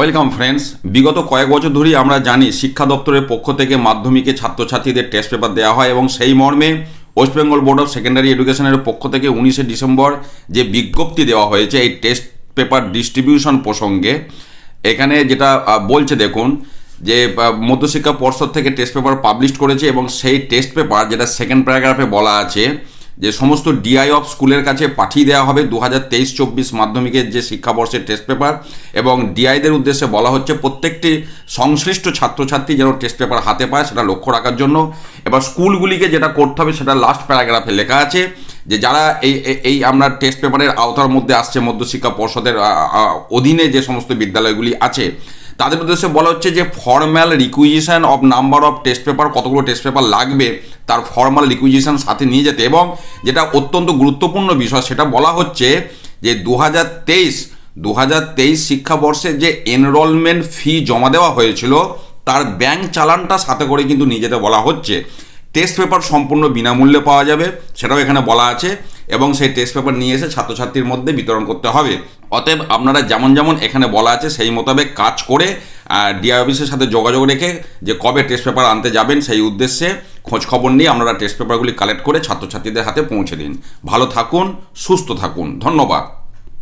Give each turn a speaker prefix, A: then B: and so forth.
A: Welcome friends বিগত কয়েক বছর ধরেই আমরা জানি শিক্ষা দপ্তরের পক্ষ থেকে মাধ্যমিকে ছাত্রছাত্রীদের টেস্ট পেপার দেওয়া হয় এবং সেই মর্মে West Bengal board of secondary এডুকেশনের পক্ষ থেকে উনিশে ডিসেম্বর যে বিজ্ঞপ্তি দেওয়া হয়েছে এই টেস্ট পেপার ডিস্ট্রিবিউশন প্রসঙ্গে, এখানে যেটা বলছে দেখুন যে মধ্যশিক্ষা পর্ষদ থেকে টেস্ট পেপার পাবলিশ করেছে এবং সেই টেস্ট পেপার যেটা সেকেন্ড প্যারাগ্রাফে বলা আছে যে সমস্ত ডিআই অফ স্কুলের কাছে পাঠিয়ে দেওয়া হবে দু হাজার তেইশ চব্বিশ মাধ্যমিকের যে শিক্ষাবর্ষের টেস্ট পেপার এবং ডিআইদের উদ্দেশ্যে বলা হচ্ছে প্রত্যেকটি সংশ্লিষ্ট ছাত্রছাত্রী যেন টেস্ট পেপার হাতে পায়, সেটা লক্ষ্য রাখার জন্য। এবার স্কুলগুলিকে যেটা করতে হবে, সেটা লাস্ট প্যারাগ্রাফে লেখা আছে যে যারা এই, এই- আমরা টেস্ট পেপারের আওতার মধ্যে আসছে মধ্যশিক্ষা পর্ষদের অধীনে যে সমস্ত বিদ্যালয়গুলি আছে তাদের উদ্দেশ্যে বলা হচ্ছে যে formal requisition of number of test paper কতগুলো টেস্ট পেপার লাগবে, তার ফর্মাল রিকুইজিশন সাথে নিয়ে যেতে এবং যেটা অত্যন্ত গুরুত্বপূর্ণ বিষয় সেটা বলা হচ্ছে যে দু হাজার তেইশ দু হাজার তেইশ শিক্ষাবর্ষে যে এনরোলমেন্ট ফি জমা দেওয়া হয়েছিল, তার ব্যাংক চালানটা সাথে করে কিন্তু নিয়ে যেতে বলা হচ্ছে। টেস্ট পেপার সম্পূর্ণ বিনামূল্যে পাওয়া যাবে, সেটাও এখানে বলা আছে। এবং সেই টেস্ট পেপার নিয়ে এসে ছাত্রছাত্রীর মধ্যে বিতরণ করতে হবে। অতএব আপনারা যেমন যেমন এখানে বলা আছে, সেই মোতাবেক কাজ করে ডিআই অফিসের সাথে যোগাযোগ রেখে যে কবে টেস্ট পেপার আনতে যাবেন সেই উদ্দেশ্যে খোঁজখবর নিয়ে আপনারা টেস্ট পেপারগুলি কালেক্ট করে ছাত্রছাত্রীদের হাতে পৌঁছে দিন। ভালো থাকুন, সুস্থ থাকুন। ধন্যবাদ।